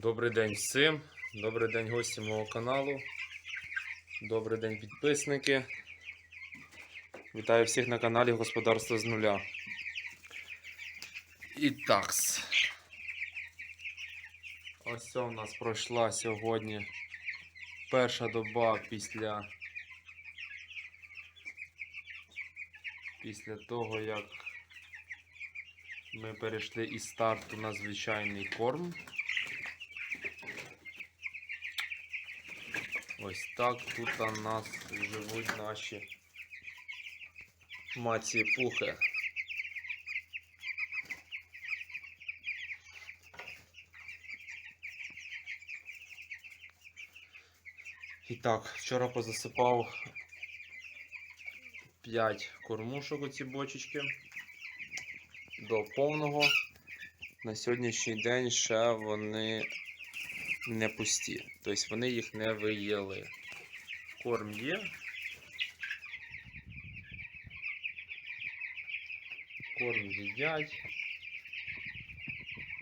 Добрий день всім. Добрий день гості мого каналу. Добрий день підписники. Вітаю всіх на каналі Господарство з нуля. І такс. Ось у нас пройшла сьогодні перша доба після, після того, як ми перейшли із старту на звичайний корм. Ось так тут у нас живуть наші маці пухи. І так, вчора позасипав 5 кормушок у ці бочечки до повного. На сьогоднішній день ще вони не пусті. Тобто вони їх не виїли. Корм є. Корм їдять.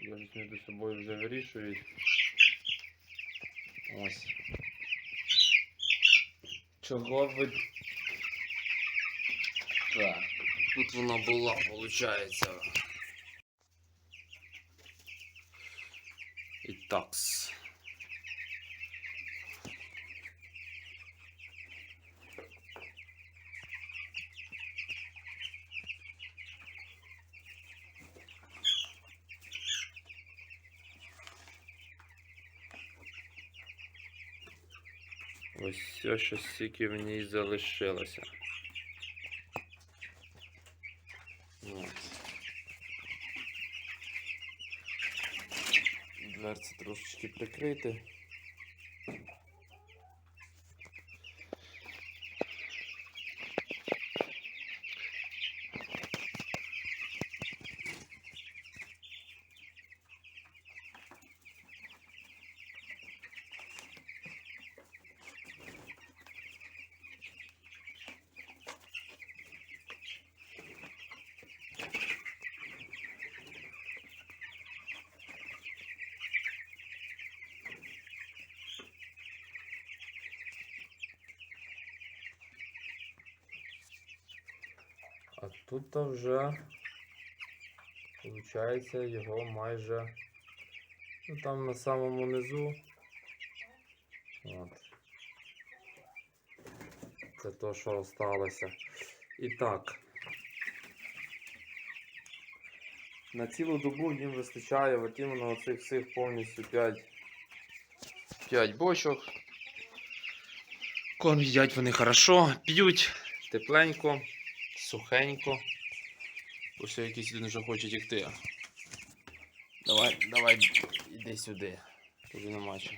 Якось між собою вже вирішують. Ось. Чого ви. Так. Тут вона була, виходить. І такс. Ось все, що стільки в ній залишилося. От. Дверці трошечки прикрити. А тут вже, виходить, його майже ну, там на самому низу. От. Це то, що осталося. І так. На цілу добу їм вистачає от іменно оцих всіх повністю 5, 5 бочок. Корм їдять вони хорошо, п'ють тепленько сухенько. Ось якийсь один вже хоче тікти. Давай, давай, іди сюди. Тобі нема чого.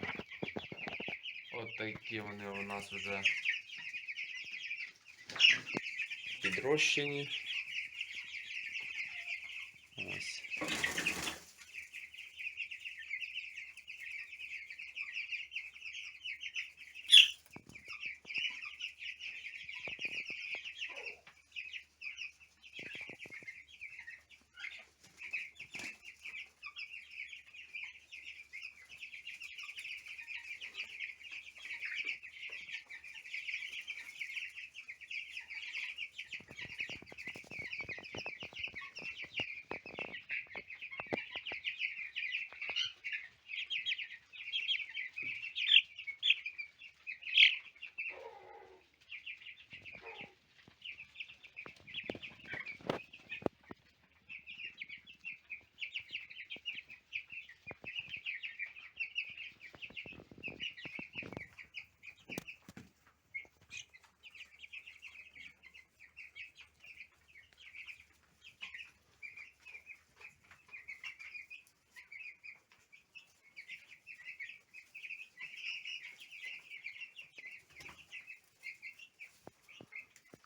От такі вони у нас вже підрощені.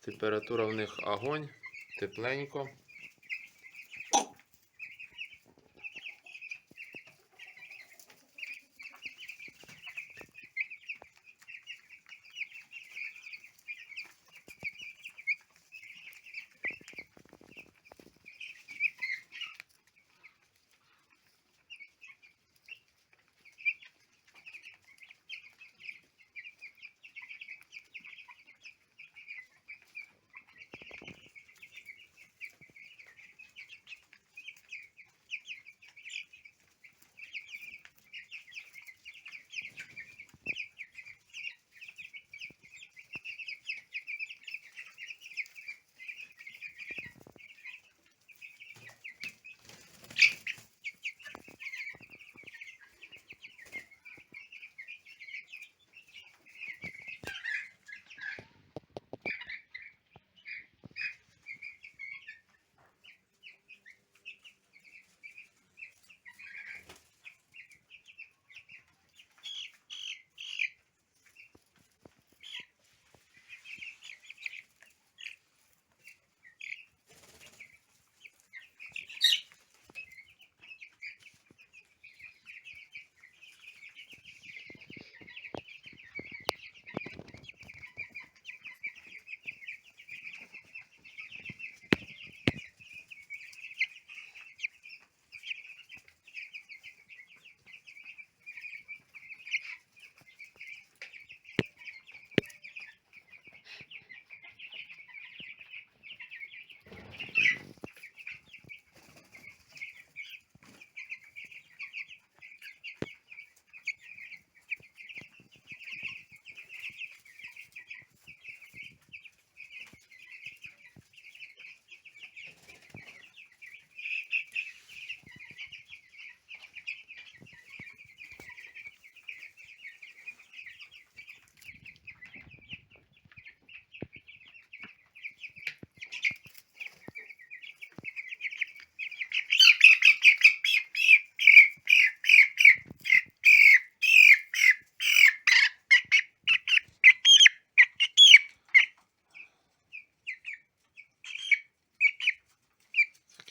Температура в них огонь, тепленько.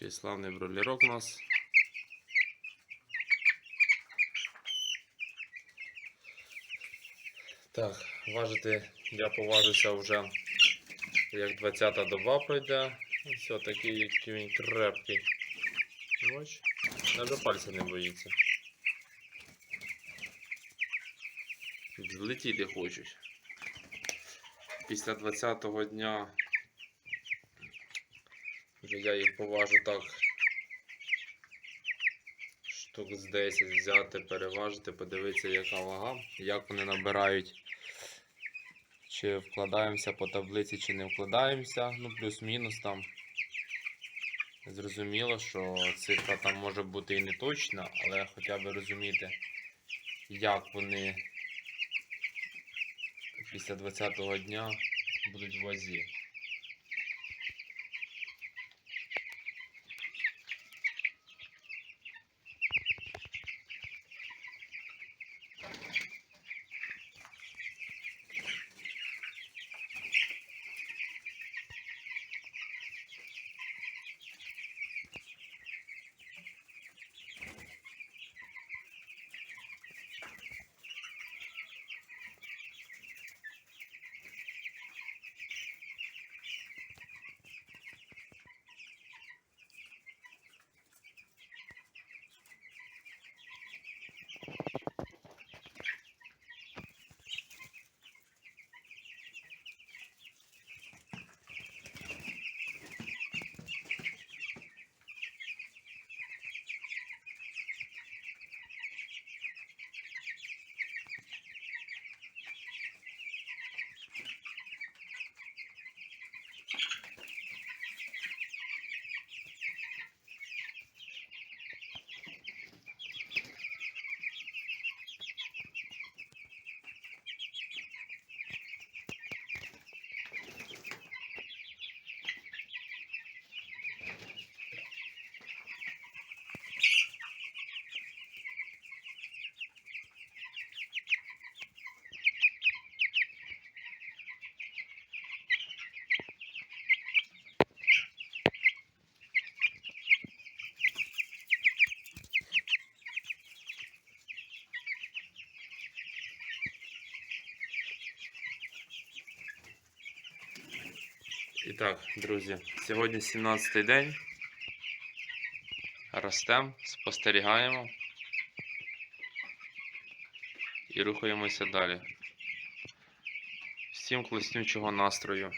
Цей славний бролерок у нас. Так, важити я поважуся вже як 20 та доба пройде. Все, такий який він крепкий. Бач, навіть пальця не боїться. Злетіти хочуть. Після 20-го дня вже я їх поважу так. Штук з 10 взяти, переважити, подивитися, яка вага, як вони набирають. Чи вкладаємося по таблиці, чи не вкладаємося. Ну, плюс-мінус там. Зрозуміло, що цифра там може бути і не точна, але хоча б розуміти, як вони після 20-го дня будуть в вазі. І так, друзі, сьогодні 17-й день. Ростем, спостерігаємо і рухаємося далі. Всім класнючого настрою.